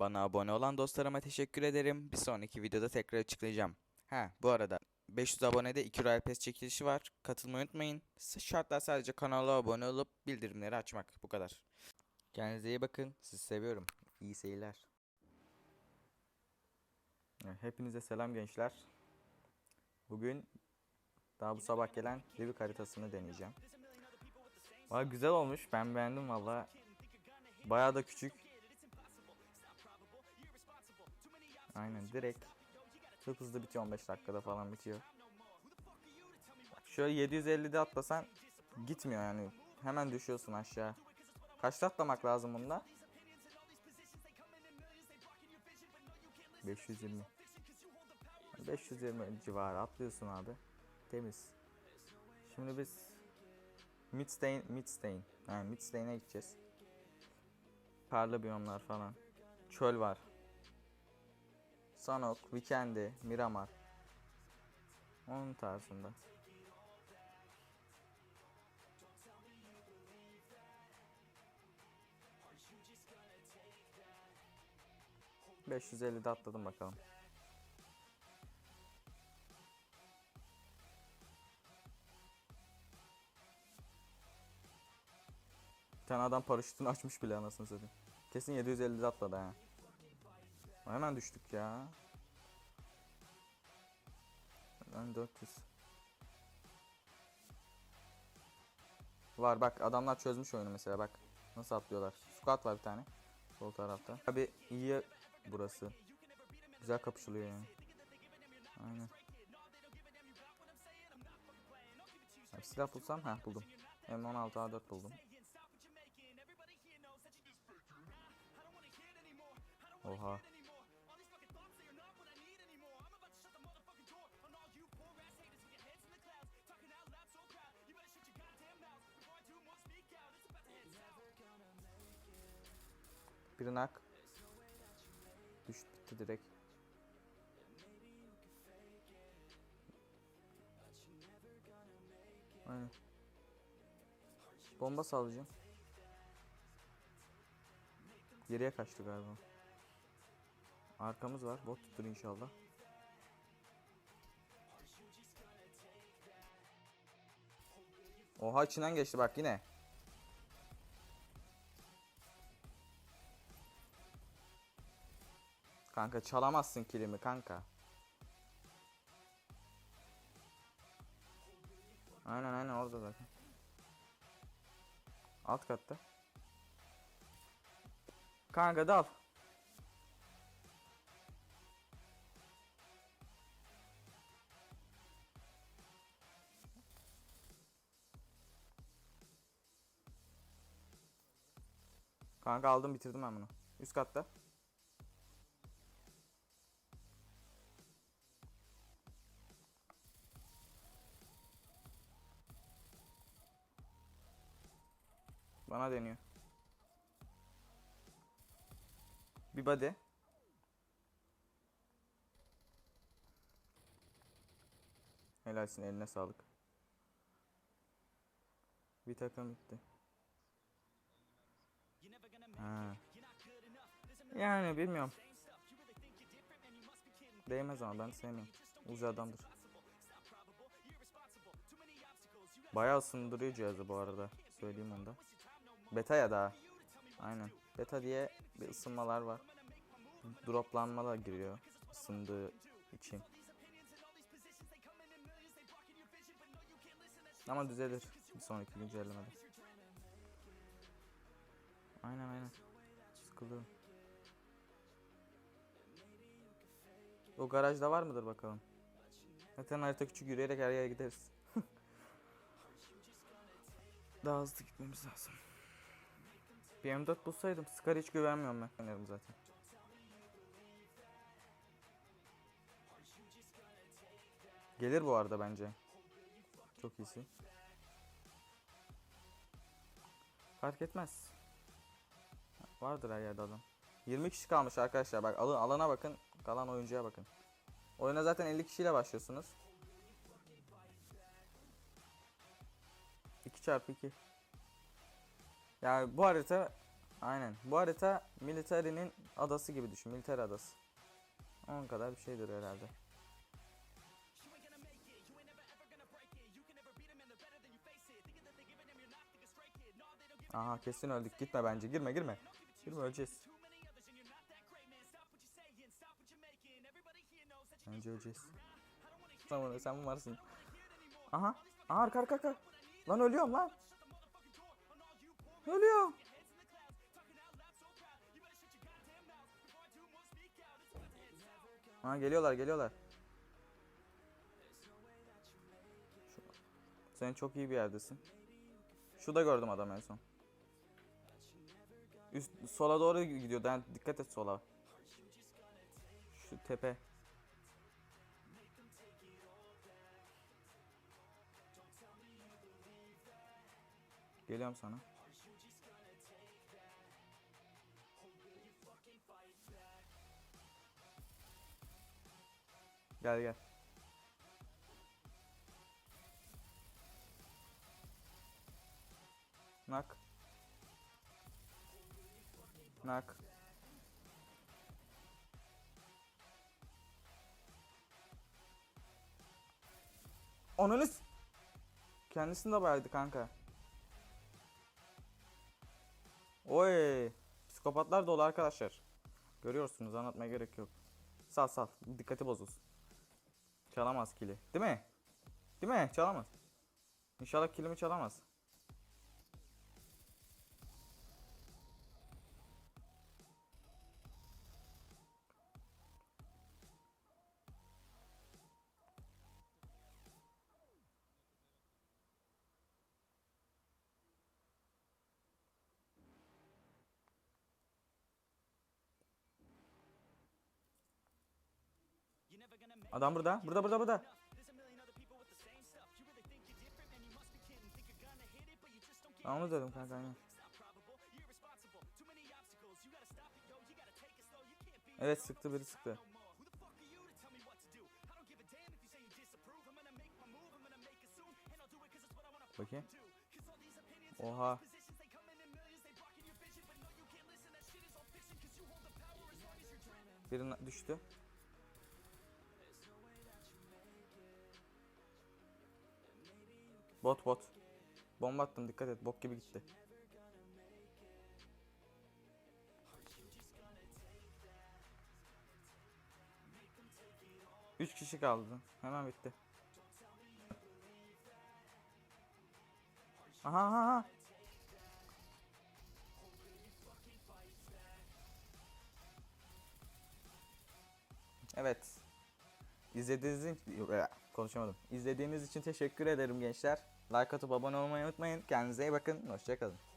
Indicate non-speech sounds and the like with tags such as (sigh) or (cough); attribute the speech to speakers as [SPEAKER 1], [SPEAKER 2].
[SPEAKER 1] Bana abone olan dostlarıma teşekkür ederim. Bir sonraki videoda tekrar açıklayacağım. Ha bu arada 500 abonede 2 Royal Pass çekilişi var. Katılmayı unutmayın. Şartlar sadece kanala abone olup bildirimleri açmak. Bu kadar. Kendinize iyi bakın. Sizi seviyorum. İyi seyirler. Hepinize selam gençler. Bugün daha bu sabah gelen Livik haritasını deneyeceğim. Valla güzel olmuş. Ben beğendim valla. Bayağı da küçük. Aynen direkt. Çok hızlı bitiyor 15 dakikada falan bitiyor. Şöyle 750'de atlasan gitmiyor yani. Hemen düşüyorsun aşağı. Kaçta atlamak lazım bunda? 520. 520 civarı atlıyorsun abi. Temiz. Şimdi biz Midstein, Midstein. Yani Midstein'e gideceğiz. Karlı biyomlar falan. Çöl var. Sanok, Weekend'i, Miramar. Onun tarzında. ...550'de atladım bakalım. Bir tane adam paraşütünü açmış bile anasını satayım. Kesin 750'de atladı ha. Hemen düştük ya. Ben 400. Var bak adamlar çözmüş oyunu mesela bak. Nasıl atlıyorlar. Squat var bir tane. Sol tarafta. Abi iyi burası. Güzel kapışılıyor yani. Aynen. Abi silah bulsam ha buldum. M16 A4 buldum. Oha. Bir nak. Düştü bitti direkt. Aynen. Bomba sallayacağım. Geriye kaçtı galiba. Arkamız var. Bot tuttur inşallah. Oha içinden geçti bak yine. Kanka çalamazsın kilimi kanka. Aynen aynen orada zaten. Alt katta. Kanka dal. Kanka aldım bitirdim ben bunu. Üst katta. Bana deniyor. Bir body. Helalsin eline sağlık. Bir takım bitti. Ha. Yani bilmiyorum. Değmez ama ben sevmiyorum. Uzi adamdır. Bayağı ısındırıyor cihazı bu arada. Söyleyeyim onu da. Beta ya daha. Aynen. Beta diye bir ısınmalar var. Droplanma da giriyor. ısındığı için. Ama düzelir bir sonraki güncellemede. Aynen aynen. Sıkılıyorum. O garajda var mıdır bakalım. Zaten harita küçük yürüyerek her yere gideriz. (laughs) Daha hızlı gitmemiz lazım. Bir M4 bulsaydım Scar hiç güvenmiyorum ben. Oynarım zaten. Gelir bu arada bence. Çok iyisi. Fark etmez. Vardır her yerde adam. 20 kişi kalmış arkadaşlar. Bak alın alana bakın. Kalan oyuncuya bakın. Oyuna zaten 50 kişiyle başlıyorsunuz. 2 çarpı 2. Yani bu harita Aynen. Bu harita military'nin adası gibi düşün. Military adası. Onun kadar bir şeydir herhalde. Aha kesin öldük. Gitme bence. Girme girme. Girme öleceğiz. Bence öleceğiz. Tamam sen varsın? Aha. Aha arka arka arka. Lan ölüyorum lan. Ölüyorum. Ha geliyorlar geliyorlar. Şu- Sen çok iyi bir yerdesin. Şurada gördüm adam en son. Üst sola doğru gidiyor. Yani dikkat et sola. Şu tepe. Geliyorum sana. Gel gel. Nak. Nak. Onunuz. Kendisini de baydı kanka. Oy. Psikopatlar dolu arkadaşlar. Görüyorsunuz anlatmaya gerek yok. Sal sal. Dikkati bozulsun. Çalamaz kili. Değil mi? Değil mi? Çalamaz. İnşallah kilimi çalamaz. Adam burada. Burada burada burada. Tamam dedim kanka. Evet sıktı biri sıktı. Bakayım. Oha. Biri düştü. Bot bot. Bomba attım dikkat et bok gibi gitti. Üç kişi kaldı. Hemen bitti. Aha aha. Evet. İzlediğiniz için konuşamadım. İzlediğiniz için teşekkür ederim gençler. Like atıp abone olmayı unutmayın. Kendinize iyi bakın. Hoşçakalın.